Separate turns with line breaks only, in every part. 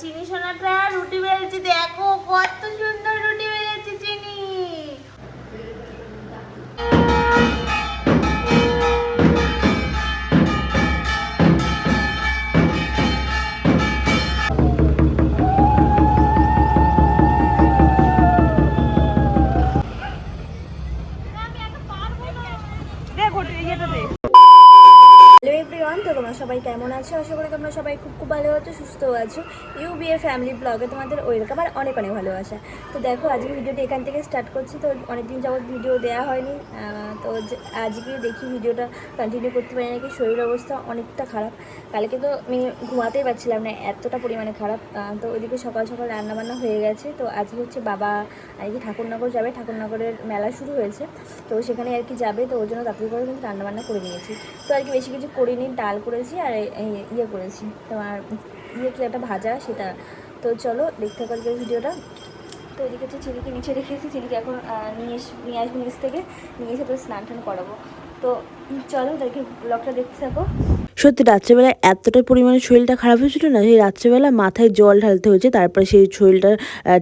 চিনি সোনাটা রুটি বেলছি দেখো কত সুন্দর রুটি।
তোমরা সবাই কেমন আছো? আশা করি তোমরা সবাই খুব খুব ভালো আছো সুস্থ আছো। ইউ বি এ ফ্যামিলি ব্লগে তোমাদের ওয়েলকাম আর অনেক অনেক ভালোবাসা। তো দেখো, আজকে ভিডিওটা এখান থেকে স্টার্ট করছি। তো অনেকদিন যাবত ভিডিও দেওয়া হয়নি। তো আজকে দেখি ভিডিওটা কন্টিনিউ করতে পারি নাকি? শরীর অবস্থা অনেকটা খারাপ। কালকে তো আমি ঘুমাতেই পারছিলাম না, এতটা পরিমাণে খারাপ। তো ওইদিকে সকাল সকাল রান্নাবান্না হয়ে গেছে। তো আজকে হচ্ছে বাবা আর কি ঠাকুরনগর যাবে। ঠাকুরনগরের মেলা শুরু হয়েছে। তো সেখানে আর কি যাবে। তো ওই জন্য তাড়াতাড়ি করে কিন্তু রান্নাবান্না করে নিয়েছি। তো আর কি বেশি কিছু করিনি। ডাল করেছি আর ইয়ে করেছি। তোমার ইয়ে কি একটা ভাজা সেটা। তো চলো, দেখতে পারবে ভিডিওটা। তো এদিকে হচ্ছে চিলিকে নিচে রেখেছি চিলিকে এখন নিয়ে এস, নিয়ে আসব নিচ থেকে। নিয়ে এসে তো স্নান টান করাবো। তো চলো তাদেরকে ব্লগটা দেখতে থাকো।
সত্যি রাত্রেবেলা এতটা পরিমাণে শরীরটা খারাপ হয়েছিল না সেই রাত্রেবেলা মাথায় জল ঢালতে হয়েছে, তারপরে সেই শরীরটা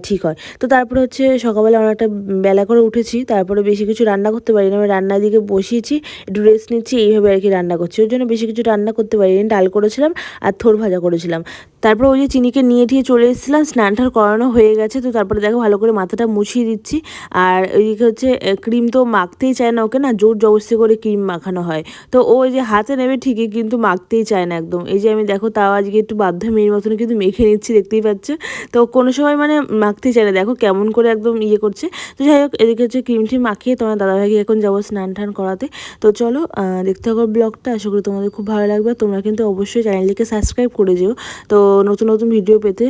ঠিক হয়। তো তারপরে হচ্ছে সকালবেলা অনেকটা বেলা করে উঠেছি, তারপরে বেশি কিছু রান্না করতে পারি পারিনি। আমি রান্নার দিকে বসিয়েছি, একটু রেস্ট নিচ্ছি, এইভাবে আর কি রান্না করছি। ওই জন্য বেশি কিছু রান্না করতে পারি পারিনি। ডাল করেছিলাম আর থোর ভাজা করেছিলাম। তারপর ওই যে চিনিকে নিয়ে ঠিয়ে চলে এসেছিলাম, স্নান টান করানো হয়ে গেছে। তো তারপরে দেখো ভালো করে মাথাটা মুছিয়ে দিচ্ছি। আর ওইদিকে হচ্ছে ক্রিম তো মাখতেই চায় না ওকে না, জোর জবস্তি করে ক্রিম মাখানো হয়। তো ও ওই যে হাতে নেবে ঠিকই, কিন্তু মাখতেই চায় না একদম। এই যে আমি দেখো তাও আজকে একটু বাধ্য মেয়ের মতন কিন্তু মেখে নিচ্ছি, দেখতেই পাচ্ছ? তো কোনো সময় মানে মাখতেই চায় না। দেখো কেমন করে একদম ইয়ে করছে। তো যাই হোক, এদিকে হচ্ছে ক্রিমটি মাখিয়ে তোমার দাদাভাইকে এখন যাব স্নান টান করাতে। তো চলো দেখতে থাকো ব্লগটা। আশা করি তোমাদের খুব ভালো লাগবে। তোমরা কিন্তু অবশ্যই চ্যানেলটিকে সাবস্ক্রাইব করে যেও। তো নতুন নতুন ভিডিও পেতে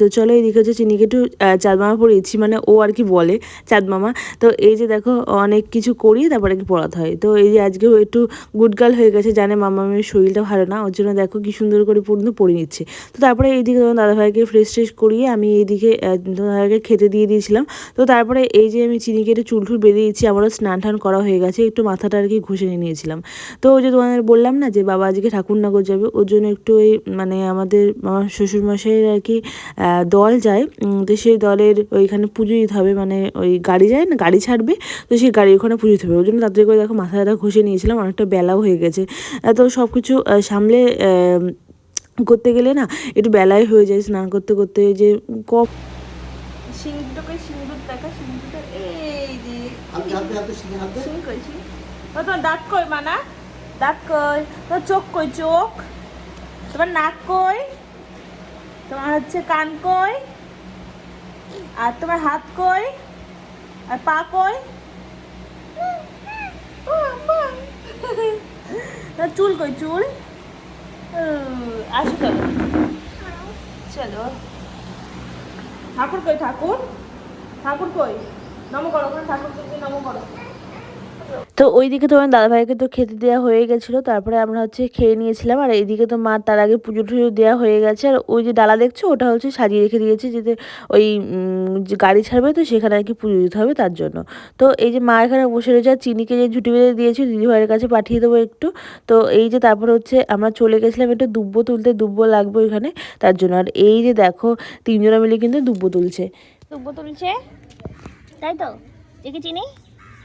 তো চলো এদিকে হচ্ছে চিনিকে একটু চাঁদ মামা পড়িয়েছি মানে ও আর কি বলে চাঁদ মামা তো এই যে দেখো, অনেক কিছু করিয়ে তারপরে কি পড়াতে হয়। তো এই যে আজকেও একটু গুড গার্ল হয়ে গেছে, জানে মামা মেয়ের শরীরটা ভালো না, ওর জন্য দেখো কি সুন্দর করে পর্যন্ত পড়ে নিচ্ছে। তো তারপরে এইদিকে তোমার দাদাভাইকে ফ্রেশ ট্রেশ করিয়ে আমি এইদিকে দাদাভাইকে খেতে দিয়ে দিয়েছিলাম। তো তারপরে এই যে আমি চিনিকে একটু চুল টুল বেঁধে দিচ্ছি আমারও স্নান টান করা হয়ে গেছে, একটু মাথাটা আর কি ঘষে নিয়ে নিয়েছিলাম। তো ওই যে তোমাদের বললাম না যে বাবা আজকে ঠাকুরনগর যাবে, ওর জন্য একটু ওই মানে আমাদের আমার শ্বশুরমশাইয়ের আর কি দল যায় তো সেই দলের ওইখানে পুজো দিতে হবে মানে ওই গাড়ি যায় না গাড়ি ছাড়বে তো সেই গাড়ি ওখানে পুজো দিতে হবে। ওই জন্য তাড়াতাড়ি করে দেখো মাথাটা ঘষে নিয়েছিলাম অনেকটা বেলাও হয়ে গেছে। তো সব কিছু সামলে করতে গেলে না একটু বেলায় হয়ে যায় স্নান করতে করতে যে কপ
সিঁদুরটাকে সিঁদুর দেখা সিঁদুরটা এই যে
হাতে হাতে হাতে সিনে হাতে।
সিঁদুর কইছি তোমার দাঁত কই মানা? দাঁত কই? তোমার চোখ কই চোখ? তোমার নাক কই? তোমার হচ্ছে কান কই? আর তোমার হাত কই? আর পা কই? চুল কই চুল? আসো চলো। চলো। ঠাকুর কই ঠাকুর? ঠাকুর কই? নম করো ঠাকুর কই নম করো।
তো ওইদিকে তোমার দাদাভাইকে তো খেতে দেওয়া হয়ে গেছিল, তারপরে আমরা হচ্ছে খেয়ে নিয়েছিলাম, আর এইদিকে তো মা তার আগে পুজো টুজো দেওয়া হয়ে গেছে, আর ওই যে ডালা দেখছ ওটা হচ্ছে সাজিয়ে রেখে দিয়েছে যাতে ওই গাড়ি ছাড়বে তো সেখানে আর কি পুজো দিতে হবে তার জন্য। তো এই যে মা এখানে বসে রয়েছে, আর চিনিকে যে ঝুটি বেঁধে দিয়েছে দিদিভাইয়ের কাছে পাঠিয়ে দেবো একটু। তো এই যে তারপর হচ্ছে আমরা চলে গেছিলাম একটু দুব্বো তুলতে, দুব্বো লাগবে ওইখানে তার জন্য। আর এই যে দেখো তিনজনে মিলে কিন্তু দুব্বো তুলছে।
দুব্বো তুলছে? তাই তো? দেখে চিনি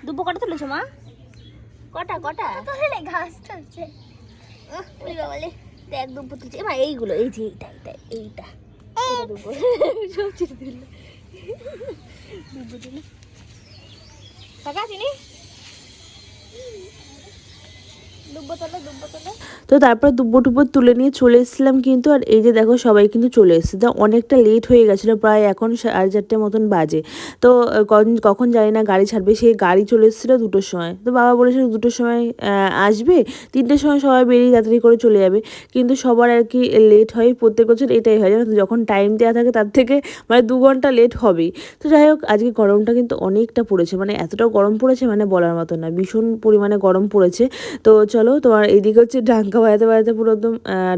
দুব্বো কটা তুলেছো মা? কটা কটা?
তুলে ঘাস তুলছে?
বলে দেখ দুব্বো তুলছে। এবার এইগুলো এই যে এইটা এইটা এইটা। দুব্বো সব চিনি দিল। দুব্বো দিল কাকা চিনি?
তো তারপর দুব্বো টুব্বো তুলে নিয়ে চলে এসেছিলাম কিন্তু, আর এই যে দেখো সবাই কিন্তু চলে এসেছে। তো অনেকটা লেট হয়ে গেছিল, প্রায় এখন সাড়ে চারটে মতন বাজে। তো কখন জানি না গাড়ি ছাড়বে, সে গাড়ি চলে এসেছিল দুটোর সময়। তো বাবা বলেছিল দুটোর সময় আসবে, তিনটের সময় সবাই বেরিয়ে তাড়াতাড়ি করে চলে যাবে। কিন্তু সবার আর কি লেট হয়, প্রত্যেক বছর এটাই হয়। জানো যখন টাইম দেওয়া থাকে তার থেকে মানে দু ঘণ্টা লেট হবেই। তো যাই হোক, আজকে গরমটা কিন্তু অনেকটা পড়েছে। মানে এতটা গরম পড়েছে মানে বলার মতো না, ভীষণ পরিমাণে গরম পড়েছে। তো চলো তোমার এইদিকে হচ্ছে ডাঙ্কা বাজাতে বাজাতে পুরো একদম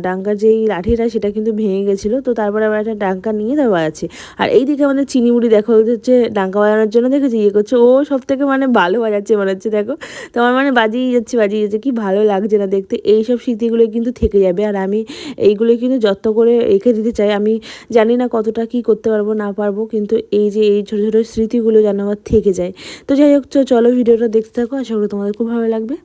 ডাঙ্কার যেই লাঠিটা সেটা কিন্তু ভেঙে গেছিল। তো তারপরে আবার একটা ডাঙ্কা নিয়ে তারপর বাজাচ্ছি। আর এইদিকে আমাদের চিনি মুড়ি দেখো হচ্ছে ডাঙ্কা বাজানোর জন্য দেখেছি ইয়ে করছে। ও সব থেকে মানে ভালো বাজাচ্ছে মনে হচ্ছে, দেখো। তোমার মানে বাজিয়ে যাচ্ছে বাজিয়ে যাচ্ছে, কি ভালো লাগছে না দেখতে। এই সব স্মৃতিগুলো কিন্তু থেকে যাবে। আর আমি এইগুলো কিন্তু যত্ন করে রেখে দিতে চাই। আমি জানি না কতটা কি করতে পারব, না পারব, কিন্তু এই যে এই ছোটো ছোটো স্মৃতিগুলো যেন আমার থেকে যায়। তো যাই হোক চলো ভিডিওটা দেখতে থাকো। আশা করি তোমাদের খুব ভালো লাগবে।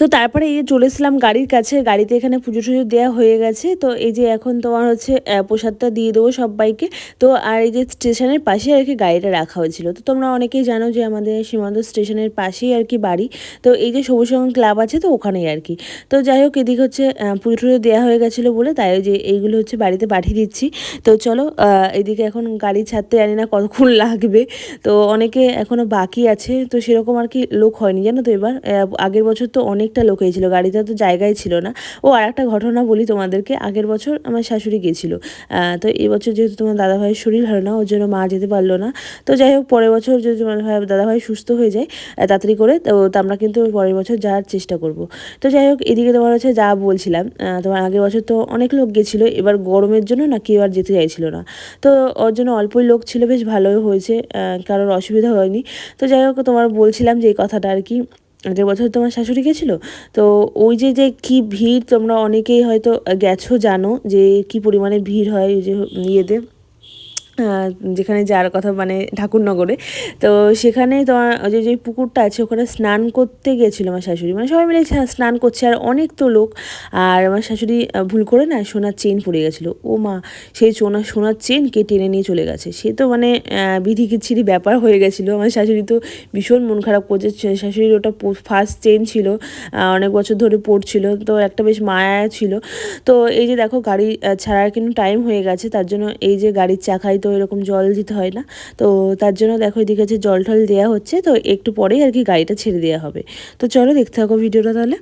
তো তারপরে এই চলে এসলাম গাড়ির কাছে, গাড়িতে এখানে পুজো টুজো দেওয়া হয়ে গেছে। তো এই যে এখন তোমার হচ্ছে প্রসাদটা দিয়ে দেবো সবাইকে। তো আর এই যে স্টেশনের পাশে আর কি গাড়িটা রাখা হয়েছিল। তো তোমরা অনেকেই জানো যে আমাদের সীমান্ত স্টেশনের পাশেই আর কি বাড়ি। তো এই যে সবুজ সঙ্গ ক্লাব আছে তো ওখানেই আর কি। তো যাই হোক, এদিকে হচ্ছে পুজো টুজো দেওয়া হয়ে গেছিল বলে তাই যে এইগুলো হচ্ছে বাড়িতে পাঠিয়ে দিচ্ছি। তো চলো এদিকে এখন গাড়ি ছাড়তে জানি না কতক্ষণ লাগবে। তো অনেকে এখনও বাকি আছে। তো সেরকম আর কি লোক হয়নি, জানো তো এবার। আগের বছর তো অনেকটা লোক হয়েছিল গাড়িতে তো জায়গায় ছিল না। ও আর একটা ঘটনা বলি তোমাদেরকে, আগের বছর আমার শাশুড়ি গেছিল তো এবছর যেহেতু তোমার দাদাভাইয়ের শরীর ভালো না, ওর জন্য মা যেতে পারল না। তো যাই হোক, পরের বছর যদি তোমার ভাই- দাদাভাই সুস্থ হয়ে যায় তাড়াতাড়ি করে, তো আমরা কিন্তু পরের বছর যাওয়ার চেষ্টা করব। তো যাই হোক, এদিকে তোমার হচ্ছে যা বলছিলাম তোমার আগের বছর তো অনেক লোক গেছিল এবার গরমের জন্য না কেউ আর যেতে চাইছিল না। তো ওর জন্য অল্পই লোক ছিল, বেশ ভালোই হয়েছে কারোর অসুবিধা হয়নি। তো যাই হোক, তোমার বলছিলাম যে এই কথাটা আর কি আগের বছর তোমার শাশুড়ি গেছিল তো ওই যে যে কি ভিড় তোমরা অনেকেই হয়তো গেছো জানো যে কি পরিমাণে ভিড় হয় ওই যে ইয়েতে? যেখানে যার কথা মানে ঠাকুরনগরে। তো সেখানে তোমার ওই যে যে পুকুরটা আছে, ওখানে স্নান করতে গেছিল আমার শাশুড়ি। মানে সবাই মিলে স্নান করছে, আর অনেক তো লোক। আর আমার শাশুড়ি ভুল করে না, সোনার চেন পড়ে গেছিল। ও মা সেই সোনার সোনার চেন কে টেনে নিয়ে চলে গেছে। সে তো মানে বিধি কিচ্ছিরি ব্যাপার হয়ে গেছিল। আমার শাশুড়ি তো ভীষণ মন খারাপ করছে। শাশুড়ির ওটা ফার্স্ট চেন ছিল অনেক বছর ধরে পড়ছিল। তো একটা বেশ মায়া ছিল। তো এই যে দেখো, গাড়ি ছাড়ার কিন্তু টাইম হয়ে গেছে। তার জন্য এই যে গাড়ির চাকায় তো এরকম জল দিতে হয় না। তো তার জন্য দেখো এদিকে যে জল টল দেওয়া হচ্ছে, তো একটু পরেই আর কি গাড়িটা ছেড়ে দেওয়া হবে। তো চলো দেখতে থাকো ভিডিওটা তাহলে।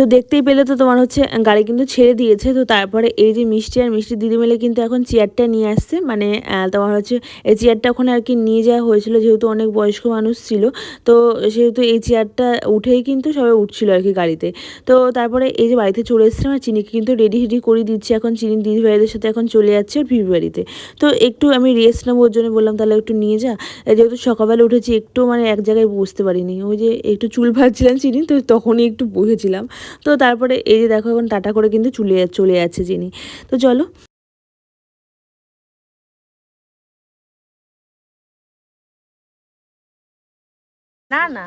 তো দেখতেই পেলে তো তোমার হচ্ছে, গাড়ি কিন্তু ছেড়ে দিয়েছে। তো তারপরে এই যে মিষ্টি আর মিষ্টি দিদি মিলে কিন্তু এখন চেয়ারটা নিয়ে আসছে। মানে তোমার হচ্ছে এই চেয়ারটা ওখানে আর কি নিয়ে যাওয়া হয়েছিল, যেহেতু অনেক বয়স্ক মানুষ ছিল। তো সেহেতু এই চেয়ারটা উঠেই কিন্তু সবাই উঠছিল আর কি গাড়িতে। তো তারপরে এই যে বাড়িতে চলে এসেছিলাম আর চিনিকে কিন্তু রেডি হেডি করে দিচ্ছি। এখন চিনি দিদি ভাইদের সাথে এখন চলে যাচ্ছে ওর পিপি বাড়িতে তো একটু আমি রেস্ট নেব ওর জন্য, বললাম তাহলে একটু নিয়ে যা। যেহেতু সকালবেলা উঠেছি, একটু মানে এক জায়গায় বসতে পারিনি। ওই যে একটু চুল ভাজছিলাম চিনি, তো তখনই একটু বসেছিলাম। তো তারপরে এই যে দেখো এখন টাটা করে কিন্তু চলে চলে যাচ্ছে যিনি। তো চলো।
না না।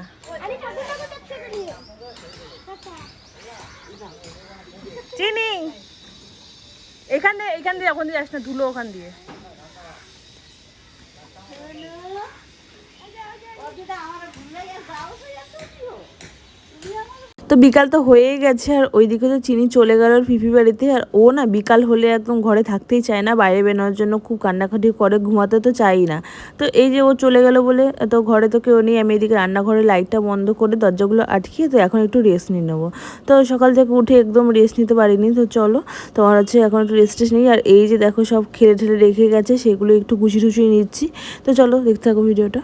চিনি। এখান দিয়ে এখান দিয়ে ওখান দিয়ে আসনা ধুলো ওখান দিয়ে।
আমার তো বিকাল তো হয়েই গেছে আর ওইদিকে তো চিনি চলে গেল ফিফি বাড়িতে আর ও না বিকাল হলে একদম ঘরে থাকতেই চায় না, বাইরে বেরোনোর জন্য খুব কান্নাকাটি করে, ঘুমাতে তো চাই না। তো এই যে ও চলে গেল বলে, তো ঘরে তো কেউ নেই, আমি এদিকে রান্নাঘরে লাইটটা বন্ধ করে দরজাগুলো আটকিয়ে তো এখন একটু রেস্ট নিয়ে নেব। তো সকাল থেকে উঠে একদম রেস্ট নিতে পারিনি, তো চলো তোমার হচ্ছে এখন একটু রেস্ট টেস্ট নিই। আর এই যে দেখো সব খেলে ঠেলে রেখে গেছে, সেগুলো একটু গুছিয়ে টুছিয়ে নিচ্ছি। তো চলো দেখতে থাকো ভিডিওটা।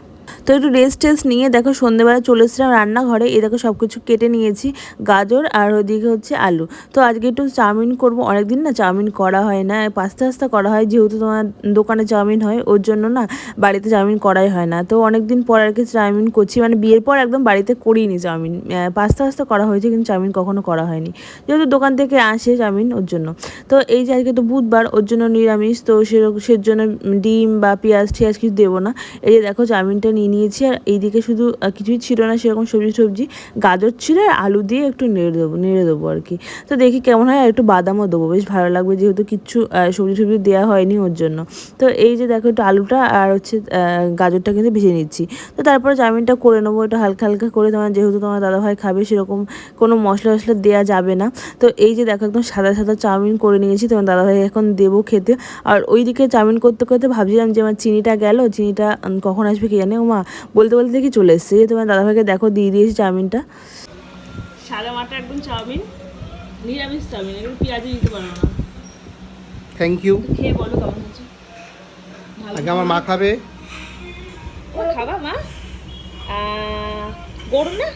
তো একটু রেস্ট টেস্ট নিয়ে দেখো সন্ধ্যেবেলা চলে এসেছিলাম রান্নাঘরে। এই দেখো সব কিছু কেটে নিয়েছি, গাজর আর ওদিকে হচ্ছে আলু। তো আজকে একটু চাউমিন করব। অনেকদিন না চাউমিন করা হয় না, পাস্তা আস্তা করা হয়, যেহেতু তোমার দোকানে চাউমিন হয়, ওর জন্য না বাড়িতে চাউমিন করাই হয় না। তো অনেক দিন পর আর কি চাউমিন করছি মানে বিয়ের পর একদম বাড়িতে করিনি চাউমিন। পাস্তা আস্তা করা হয়েছে, কিন্তু চাউমিন কখনো করা হয়নি। যেহেতু দোকান থেকে আসে চাউমিন, ওর জন্য। তো এই যে আজকে তো বুধবার, ওর জন্য নিরামিষ, তো সেরকম সের জন্য ডিম বা পেঁয়াজ টিয়াজ কিছু দেবো না। এই যে দেখো চাউমিনটা নিয়ে নিয়েছি আর এইদিকে শুধু কিছুই ছিল না, সেরকম সবজি সবজি। গাজর ছিল আর আলু দিয়ে একটু নেড়ে দেবো নেড়ে দেবো আর কি। তো দেখি কেমন হয়, আর একটু বাদামও দেবো। বেশ ভালো লাগবে যেহেতু কিচ্ছু সবজি সবজি দেওয়া হয়নি ওর জন্য। তো এই যে দেখো একটু আলুটা আর হচ্ছে গাজরটা কিন্তু ভেজে নিচ্ছি। তো তারপরে চাউমিনটা করে নেব, একটু হালকা হালকা করে। তোমার যেহেতু তোমার দাদাভাই খাবে, সেরকম কোনো মশলা টশলা দেওয়া যাবে না। তো এই যে দেখো একদম সাদা সাদা চাউমিন করে নিয়েছি, তোমার দাদাভাই এখন দেবো খেতে। আর ওইদিকে চাউমিন করতে করতে ভাবছিলাম যে আমার চিনিটা গেল, চিনিটা কখন আসবে কি জানে ও মা বলতে বলতে দেখি চলে এসছে। যে তোমার দাদাভাইকে দেখো দিয়ে দিয়েছি চাউমিনটা।
সাদা মাটা একদম চাউমিন নিরামিষ চাউমিন একদম পেঁয়াজও দিতে পারো না।
থ্যাংক ইউ
খেয়ে বলো কেমন হচ্ছে। ভালো
আগে আমার মা খাবে।
ও খাবা মা? গরম না?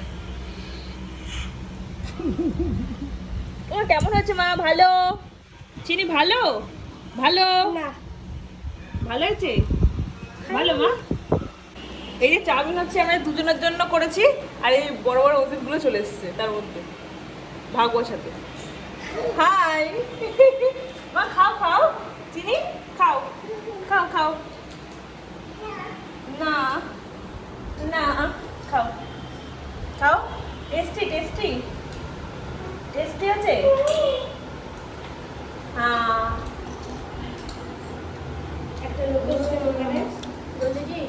ও কেমন হচ্ছে মা? ভালো? চিনি ভালো? ভালো? ভালো হয়েছে? ভালো মা? এই যে চাউমিন হচ্ছে আমরা দুজনের জন্য করেছি, আর এই বড় বড় ওষুধগুলো চলে এসেছে তার মধ্যে। ভাগবর সাথে। হাই! মা, খাও খাও খাও খাও না না খাও খাও টেস্টি টেস্টি টেস্টি আছে হ্যাঁ একটা লোক এসছে ওখানে বলছে কি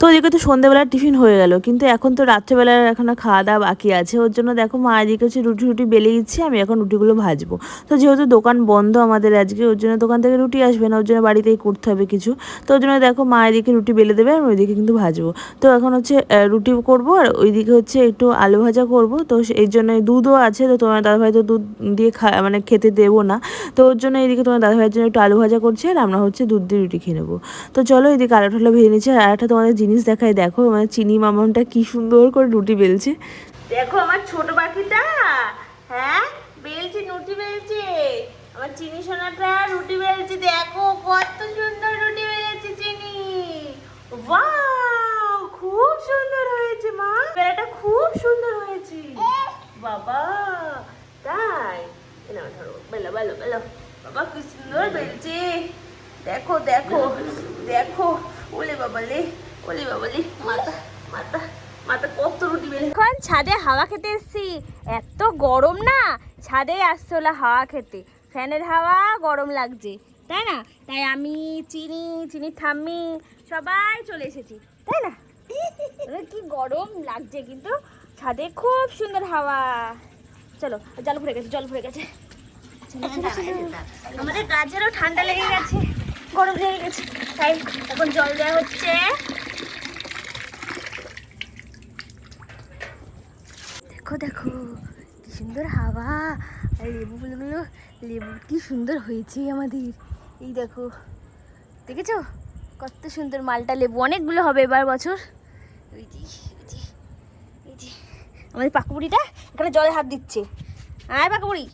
তো ওদিকে তো সন্ধ্যেবেলার টিফিন হয়ে গেল, কিন্তু এখন তো রাত্রেবেলার এখনও খাওয়া দাওয়া বাকি আছে। ওর জন্য দেখো মা এদিকে হচ্ছে রুটি রুটি বেলে দিচ্ছে, আমি এখন রুটিগুলো ভাজবো। তো যেহেতু দোকান বন্ধ আমাদের আজকে, ওর জন্য দোকান থেকে রুটি আসবে না, ওর জন্য বাড়িতেই করতে হবে কিছু। তো ওর জন্য দেখো মা এদিকে রুটি বেলে দেবে আর ওইদিকে কিন্তু ভাজবো। তো এখন হচ্ছে রুটি করব আর ওইদিকে হচ্ছে একটু আলু ভাজা করব। তো এই জন্য দুধও আছে, তো তোমার দাদাভাই তো দুধ দিয়ে খা মানে খেতে দেবো না। তো ওর জন্য এদিকে তোমার দাদাভাইয়ের জন্য একটু আলু ভাজা করছে আর আমরা হচ্ছে দুধ দিয়ে রুটি খেয়ে নেব। তো চলো এদিকে আলু ঠালো ভেজে নিচ্ছে, আর একটা তোমাদের জিনিস দেখায়। দেখো আমার চিনি মামনটা কি সুন্দর করে রুটি বেলছে।
দেখো আমার ছোট পাখিটা। হ্যাঁ? বেলছে রুটি বেলছে। আমার চিনি সোনাটা রুটি বেলছে। দেখো কত সুন্দর রুটি বেলেছে চিনি। ওয়াও, খুব সুন্দর হয়েছে মা। বেলাটা খুব সুন্দর হয়েছে। বাবা, তাই। এ ধরো। বেলো বেলো বেলো। বাবা, কি সুন্দর বেলছে। দেখো দেখো দেখো। ওলে বাবালে। ওলে বাবালে মাথা মাথা মাথা কত রুটি বেলে।
এখন ছাদে হাওয়া খেতে এসছি। এত গরম না? ছাদে আসছে হলো হাওয়া খেতে। ফ্যানের হাওয়া গরম লাগছে। তাই না? তাই আমি চিনি চিনি ঠাম্মি সবাই চলে এসেছি। তাই না? কি গরম লাগছে কিন্তু? ছাদে খুব সুন্দর হাওয়া। চলো জল ভরে গেছে জল ভরে গেছে। আমাদের গাছেরও ঠান্ডা লেগে গেছে গরম লেগে গেছে। তাই এখন জল দেওয়া হচ্ছে। দেখো দেখো, কি সুন্দর হাওয়া। আর লেবু ফুলগুলো লেবু কি সুন্দর হয়েছে আমাদের। এই দেখো, দেখেছ? কত সুন্দর মালটা লেবু। অনেকগুলো হবে এবার বছর। ওই এই আমাদের পাকুপুরিটা এখানে জলে হাত দিচ্ছে। আয় পাকুপুরি